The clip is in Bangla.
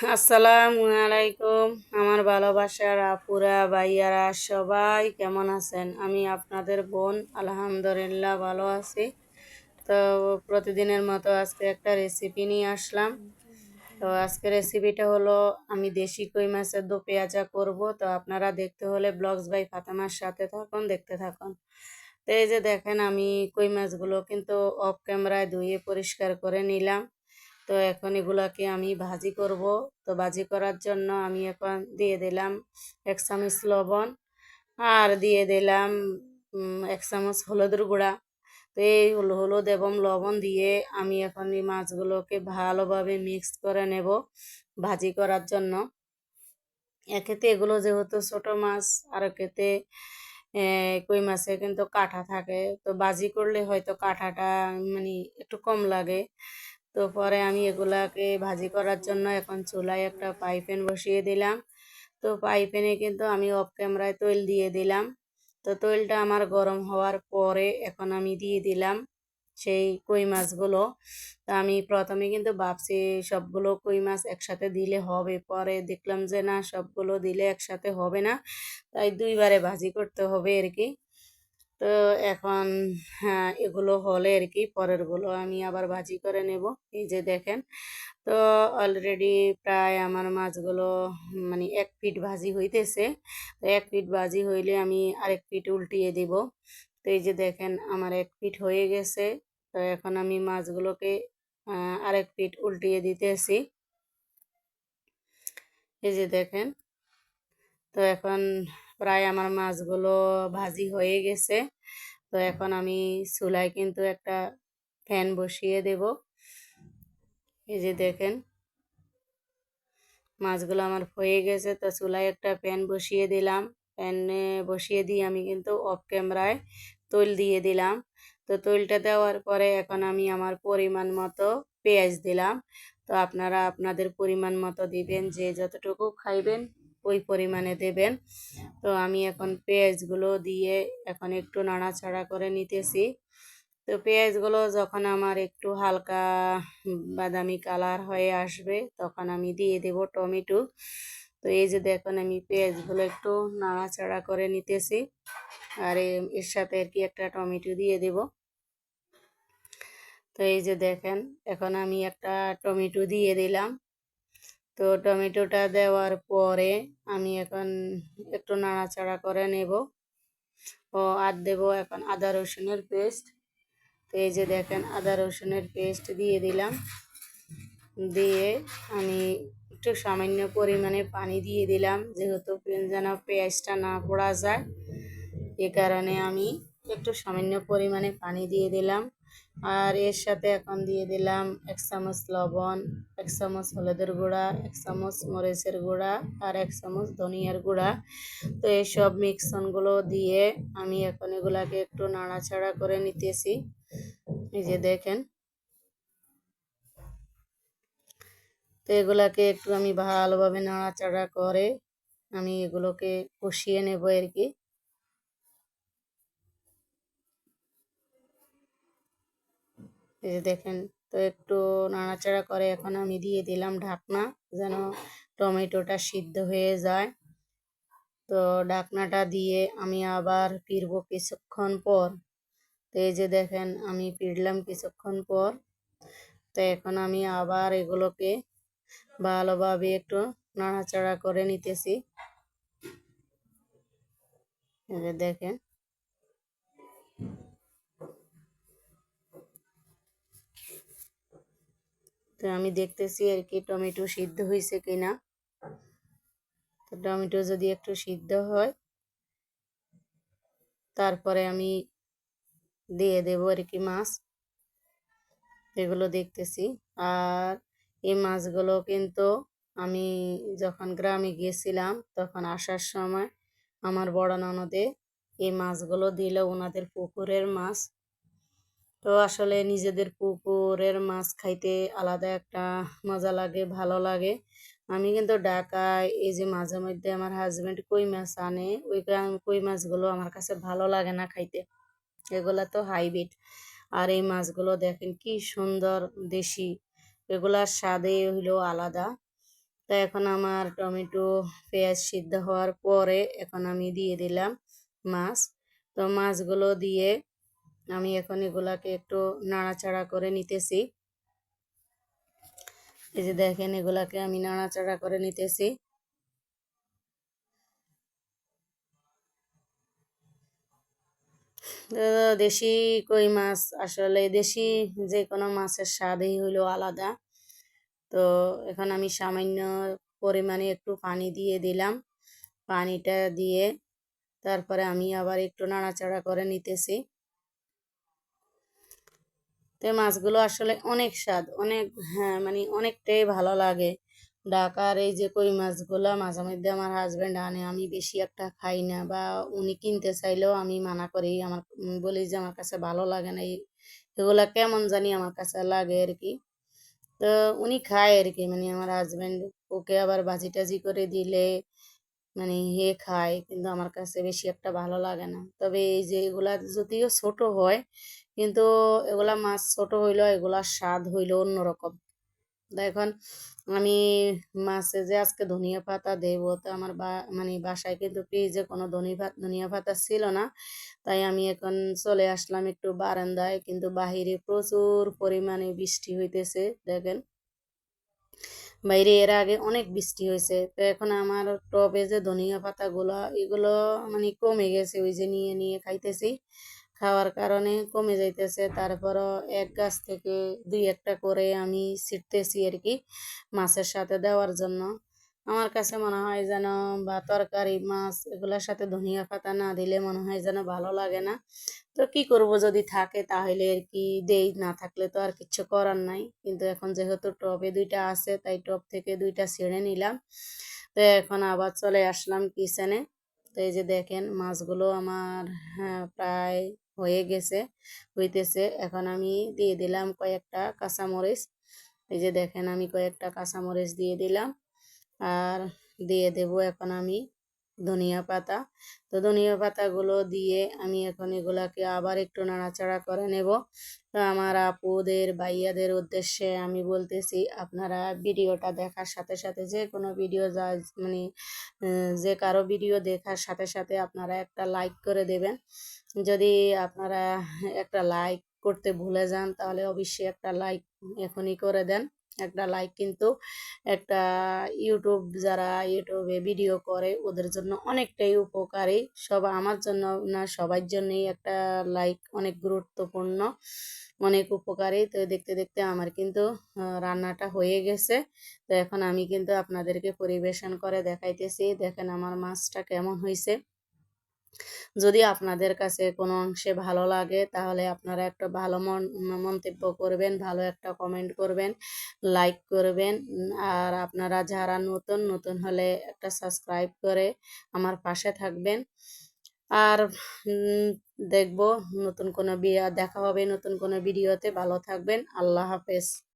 আসসালামু আলাইকুম, আমার ভালোবাসার আপুরা, ভাইয়ারা, সবাই কেমন আছেন? আমি আপনাদের বোন, আলহামদুলিল্লাহ ভালো আছি। তো প্রতিদিনের মতো আজকে একটা রেসিপি নিয়ে আসলাম। তো আজকে রেসিপিটা হলো, আমি দেশি কই মাছের দো পেঁয়াজা করব। তো আপনারা দেখতে হলে ব্লগস বাই ফাতেমার সাথে থাকুন, দেখতে থাকুন। তো এই যে দেখেন, আমি কই মাছগুলো কিন্তু অফ ক্যামেরায় ধুয়ে পরিষ্কার করে নিলাম। তো এখন এগুলাকে আমি ভাজি করব। তো ভাজি করার জন্য আমি এখন দিয়ে দিলাম এক চামচ লবণ আর দিয়ে দিলাম এক চামচ হলুদের গুঁড়া। তো এই হলুদ এবং লবণ দিয়ে আমি এখন এই মাছগুলোকে ভালোভাবে মিক্স করে নেব ভাজি করার জন্য। একেতে এগুলো যেহেতু ছোট মাছ, আর একেতে কই মাছে কিন্তু কাঁটা থাকে। তো ভাজি করলে হয়তো কাঁটাটা মানে একটু কম লাগে। তো পরে আমি এগুলাকে ভাজি করার জন্য এখন চুলায় একটা পাইপেন বসিয়ে দিলাম। তো পাইপেনে কিন্তু আমি অফ ক্যামেরায় তৈল দিয়ে দিলাম। তো তৈলটা আমার গরম হওয়ার পরে এখন আমি দিয়ে দিলাম সেই কই মাছগুলো। তা আমি প্রথমে কিন্তু ভাবছি সবগুলো কই মাছ একসাথে দিলে হবে, পরে দেখলাম যে না, সবগুলো দিলে একসাথে হবে না। তাই দুইবারে ভাজি করতে হবে আর কি। তো এখন হ্যাঁ এগুলো হলে আর কি পরেরগুলো আমি আবার ভাজি করে নেব। এই যে দেখেন, তো অলরেডি প্রায় আমার মাছগুলো মানে এক ফিট ভাজি হইতেছে। তো এক ফিট ভাজি হইলে আমি আরেক ফিট উল্টিয়ে দিব। তো এই যে দেখেন, আমার এক ফিট হয়ে গেছে। তো এখন আমি মাছগুলোকে আরেক ফিট উল্টিয়ে দিতেছি। এই যে দেখেন, তো এখন প্রায় আমার মাছগুলো ভাজি হয়ে গেছে। তো এখন আমি চুলায় কিন্তু একটা ফ্যান বসিয়ে দেব। এই যে দেখেন, মাছগুলো আমার হয়ে গেছে। তো চুলায় একটা প্যান বসিয়ে দিলাম। প্যানে বসিয়ে দিয়ে আমি কিন্তু অফ ক্যামেরায় তৈল দিয়ে দিলাম। তো তৈলটা দেওয়ার পরে এখন আমি আমার পরিমাণ মতো পেঁয়াজ দিলাম। তো আপনারা আপনাদের পরিমাণ মতো দিবেন, যে যতটুকু খাইবেন ওই পরিমাণে দেবেন। তো আমি এখন পেঁয়াজগুলো দিয়ে এখন একটু নাড়াচাড়া করে নিতেছি। তো পেঁয়াজগুলো যখন আমার একটু হালকা বাদামি কালার হয়ে আসবে, তখন আমি দিয়ে দেব টমেটো। তো এই যে দেখুন, আমি পেঁয়াজগুলো একটু নাড়াচাড়া করে নিতেছি। আর এর সাথে আর কি একটা টমেটো দিয়ে দেব। তো এই যে দেখেন, এখন আমি একটা টমেটো দিয়ে দিলাম। তো টমেটোটা দেওয়ার পরে আমি এখন একটু নাড়াচাড়া করে নেব। ও, আর দেবো এখন আদা রসুনের পেস্ট। তো এই যে দেখেন, আদা রসুনের পেস্ট দিয়ে দিলাম। দিয়ে আমি একটু সামান্য পরিমাণে পানি দিয়ে দিলাম, যেহেতু যেন পেঁয়াজটা না পড়া যায়। এ কারণে আমি একটু সামান্য পরিমাণে পানি দিয়ে দিলাম। আর এর সাথে এখন দিয়ে দিলাম এক চামচ লবণ, এক চামচ হলুদের গুঁড়া, এক চামচ মরিচের গুঁড়া আর এক চামচ ধনিয়ার গুঁড়া। তো এইসব মিক্সনগুলো দিয়ে আমি এখন এগুলাকে একটু নাড়াচাড়া করে নিতেছি। এই যে দেখেন। তো এগুলাকে একটু আমি ভালোভাবে নাড়াচাড়া করে আমি এগুলোকে কষিয়ে নেব আর কি। এই যে দেখেন, তো একটু নাড়াচাড়া করে এখন আমি দিয়ে দিলাম ঢাকনা, যেন টমেটোটা সিদ্ধ হয়ে যায়। তো ঢাকনাটা দিয়ে আমি আবার ফিরবো কিছুক্ষণ পর। তো এই যে দেখেন, আমি ফিরলাম কিছুক্ষণ পর। তো এখন আমি আবার এগুলোকে ভালোভাবে একটু নাড়াচাড়া করে নিতেছি। দেখেন তো আমি দেখতেছি আর কি টমেটো সিদ্ধ হয়েছে কিনা। তো টমেটো যদি একটু সিদ্ধ হয়, তারপরে আমি দিয়ে দেবো আর কি মাছ। এগুলো দেখতেছি। আর এই মাছগুলো কিন্তু আমি যখন গ্রামে গিয়েছিলাম, তখন আসার সময় আমার বড় ননদে এই মাছগুলো দিল ওনাদের পুকুরের মাছ। তো আসলে নিজেদের পুকুরের মাছ খাইতে আলাদা একটা মজা লাগে, ভালো লাগে। আমি কিন্তু ঢাকায় এই যে মাঝে মধ্যে আমার হাজব্যান্ড কই মাছ আনে, ওই কই মাছগুলো আমার কাছে ভালো লাগে না খাইতে। এগুলা তো হাইব্রিড আর এই মাছগুলো দেখেন কি সুন্দর দেশি। এগুলার স্বাদে হইল আলাদা। তো এখন আমার টমেটো, পেঁয়াজ সিদ্ধ হওয়ার পরে এখন আমি দিয়ে দিলাম মাছ। তো মাছগুলো দিয়ে আমি এখন এগুলাকে একটু নাড়াচাড়া করে নিতেছি। এই যে দেখেন, এগুলাকে আমি নাড়াচাড়া করে নিতেছি। দেশি কই মাছ, আসলে দেশি যে কোনো মাছের স্বাদই হইল আলাদা। তো এখন আমি সামান্য পরিমাণে একটু পানি দিয়ে দিলাম। পানিটা দিয়ে তারপরে আমি আবার একটু নাড়াচাড়া করে নিতেছি। তো মাছগুলো আসলে অনেক স্বাদ, অনেক হ্যাঁ মানে অনেকটাই ভালো লাগে। ঢাকার এই যে কই মাছগুলো মধ্যে আমার হাজব্যান্ড আনে, আমি বেশি একটা খাই না বা উনি কিনতে চাইলেও আমি মানা করি। আমার বলি যে আমার কাছে ভালো লাগে না, এই, এগুলা কেমন জানি আমার কাছে লাগে আর কি। তো উনি খায় আর কি মানে আমার হাজব্যান্ড ওকে আবার ভাজি টাজি করে দিলে মানে হে খায়, কিন্তু আমার কাছে বেশি একটা ভালো লাগে না। তবে এই যে এগুলা যদিও ছোট হয় কিন্তু এগুলা মাছ ছোট হইলেও এগুলার স্বাদ হইল অন্যরকম। এখন আমি মাছে যে আজকে ধনিয়া পাতা দেবো, তো আমার বা মানে বাসায় কিন্তু ফ্রিজে কোনো ধনি ধনিয়া পাতা ছিল না। তাই আমি এখন চলে আসলাম একটু বারান্দায়, কিন্তু বাহিরে প্রচুর পরিমাণে বৃষ্টি হইতেছে, দেখেন। বাইরে এর আগে অনেক বৃষ্টি হয়েছে তো এখন আমার টবে যে ধনিয়া পাতাগুলো, এগুলো মানে কমে গেছে, ওই যে নিয়ে নিয়ে খাইতেছি। খাওয়ার কারণে কমে যাইতেছে। তারপরও এক গাছ থেকে দুই একটা করে আমি ছিটতেছি আর কি মাছের সাথে দেওয়ার জন্য। আমার কাছে মনে হয় যেন বা তরকারি, মাছ এগুলোর সাথে ধনিয়া পাতা না দিলে মনে হয় যেন ভালো লাগে না। তো কি করব যদি থাকে তাহলে আর কি দেই, না থাকলে তো আর কিছু করার নাই। কিন্তু এখন যেহেতু টবে দুইটা আছে, তাই টব থেকে দুইটা ছেড়ে নিলাম। তো এখন আবার চলে আসলাম কিচেনে তো এই যে দেখেন মাছগুলো আমার হ্যাঁ প্রায় হয়ে গেছে, হইতেছে। এখন আমি দিয়ে দিলাম কয়েকটা কাঁচামরিচ। এই যে দেখেন আমি কয়েকটা কাঁচামরিচ দিয়ে দিলাম। আর দিয়ে দেব এখন আমি ধনিয়া পাতা। তো ধনিয়া পাতাগুলো দিয়ে আমি এখন এগুলাকে আবার একটু নাড়াচাড়া করে নেব। তো আমার আপুদের, ভাইয়াদের উদ্দেশ্যে আমি বলতেছি, আপনারা ভিডিওটা দেখার সাথে সাথে যে কোনো ভিডিও যা মানে যে কারও ভিডিও দেখার সাথে সাথে আপনারা একটা লাইক করে দেবেন। যদি আপনারা একটা লাইক করতে ভুলে যান, তাহলে অবশ্যই একটা লাইক এখনই করে দেন। একটা লাইক কিন্তু একটা ইউটিউব যারা ইউটিউবে ভিডিও করে, ওদের জন্য অনেকটাই উপকারী। সব আমার জন্য না, সবার জন্যই একটা লাইক অনেক গুরুত্বপূর্ণ, অনেক উপকারী। তো দেখতে দেখতে আমার কিন্তু রান্নাটা হয়ে গেছে। তো এখন আমি কিন্তু আপনাদেরকে পরিবেশন করে দেখাইতেছি। দেখেন আমার মাছটা কেমন হয়েছে যদি আপনাদের কাছে কোনো অংশে ভালো লাগে, তাহলে আপনারা একটা ভালো মন্তব্য করবেন, ভালো একটা কমেন্ট করবেন লাইক করবেন। আর আপনারা যারা নতুন নতুন হলে একটা সাবস্ক্রাইব করে আমার পাশে থাকবেন। আর দেখব নতুন কোনো দেখা হবে নতুন কোনো ভিডিওতে ভালো থাকবেন। আল্লাহ হাফেজ।